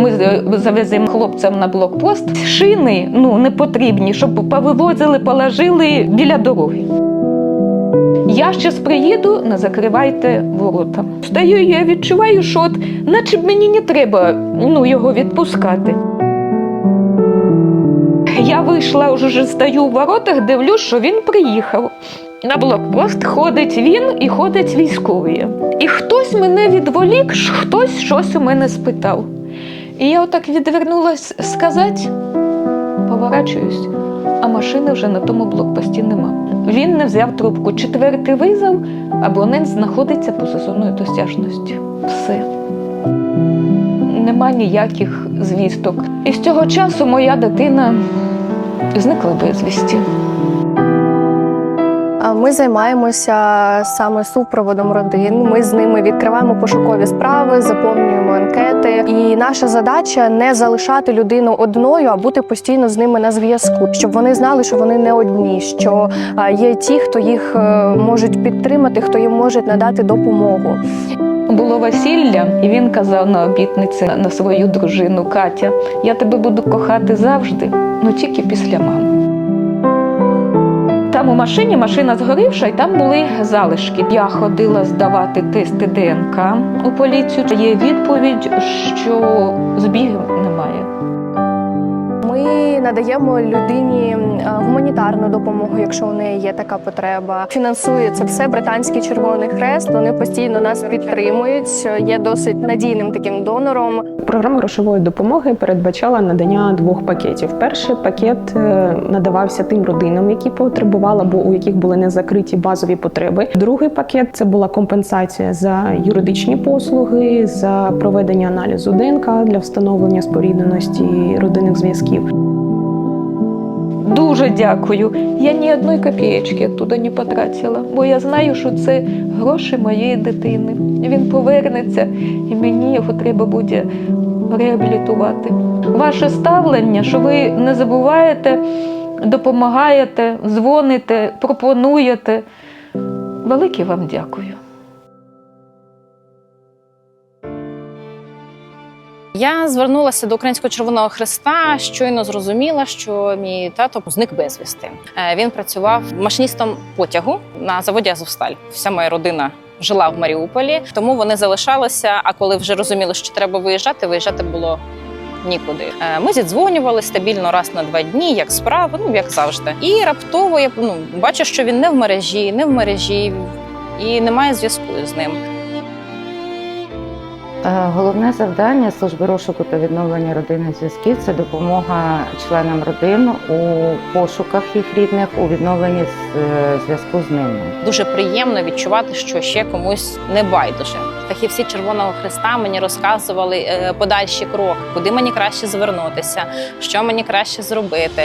Ми завеземо хлопцям на блокпост шини, ну не потрібні, щоб повивозили, положили біля дороги. Я щас приїду, не закривайте ворота. Стою, я відчуваю, що от, наче б мені не треба ну, його відпускати. Я вийшла, вже стою у воротах, дивлюсь, що він приїхав. На блокпост ходить він і ходить військові. І хтось мене відволік, хтось щось у мене спитав. І я отак відвернулась сказати, поворачуюсь, а машини вже на тому блокпості нема. Він не взяв трубку. Четвертий визов, абонент знаходиться поза зоною досяжності. Все. Нема ніяких звісток. І з цього часу моя дитина зникла безвісті. Ми займаємося саме супроводом родин. Ми з ними відкриваємо пошукові справи, заповнюємо анкети. І наша задача не залишати людину одною, а бути постійно з ними на зв'язку, щоб вони знали, що вони не одні, що є ті, хто їх е, можуть підтримати, хто їм може надати допомогу. Було весілля, і він казав на обітниці на свою дружину Катя: я тебе буду кохати завжди, ну тільки після мами. Там у машині машина згорівша, і там були залишки. Я ходила здавати тести ДНК у поліцію. Є відповідь, що збігів немає. Ми надаємо людині е, гуманітарну допомогу, якщо у неї є така потреба. Фінансує це все британський Червоний Хрест. Вони постійно нас підтримують. Є досить надійним таким донором. Програма грошової допомоги передбачала надання двох пакетів. Перший пакет е, надавався тим родинам, які потребували або у яких були незакриті базові потреби. Другий пакет це була компенсація за юридичні послуги, за проведення аналізу ДНК для встановлення спорідненості родинних зв'язків. Дуже дякую. Я ні одної копієчки туди не потратила, бо я знаю, що це гроші моєї дитини. Він повернеться, і мені його треба буде реабілітувати. Ваше ставлення, що ви не забуваєте, допомагаєте, дзвоните, пропонуєте. Велике вам дякую. Я звернулася до Українського Червоного Хреста. Щойно зрозуміла, що мій тато зник безвісти. Е, Він працював машиністом потягу на заводі Азовсталь. Вся моя родина жила в Маріуполі, тому вони залишалися. А коли вже розуміли, що треба виїжджати, виїжджати було. Нікуди Е, ми зідзвонювали стабільно раз на два дні, як справи, ну як завжди. І раптово я ну, бачу, що він не в мережі, не в мережі, і немає зв'язку з ним. Е, Головне завдання служби розшуку та відновлення родинних зв'язків це допомога членам родин у пошуках їх рідних у відновленні е, зв'язку з ними. Дуже приємно відчувати, що ще комусь не байдуже. Фахівці Червоного Христа мені розказували е, подальші кроки, куди мені краще звернутися, що мені краще зробити.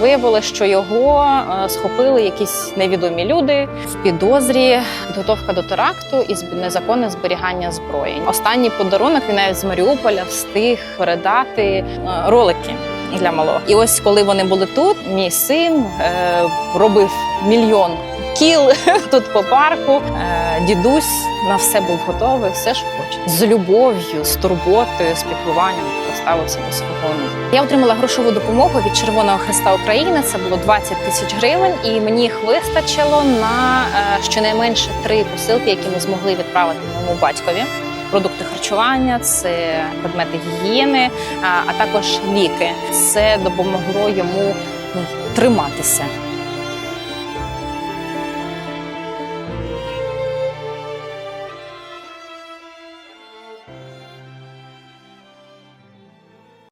Виявилося, що його е, схопили якісь невідомі люди в підозрі, підготовка до теракту і незаконне зберігання зброї. Останній подарунок він навіть з Маріуполя встиг передати е, ролики для малого. І ось коли вони були тут, мій син е, робив мільйон кіл тут по парку. Е, дідусь на все був готовий, все ж хоче. З любов'ю, з турботою, з піклуванням поставився до свого. Я отримала грошову допомогу від Червоного Христа України. Це було 20 тисяч гривень, і мені їх вистачило на е, щонайменше три посилки, які ми змогли відправити моєму батькові. Продукти харчування, це предмети гігієни, а, а також ліки. Це допомогло йому ну, триматися.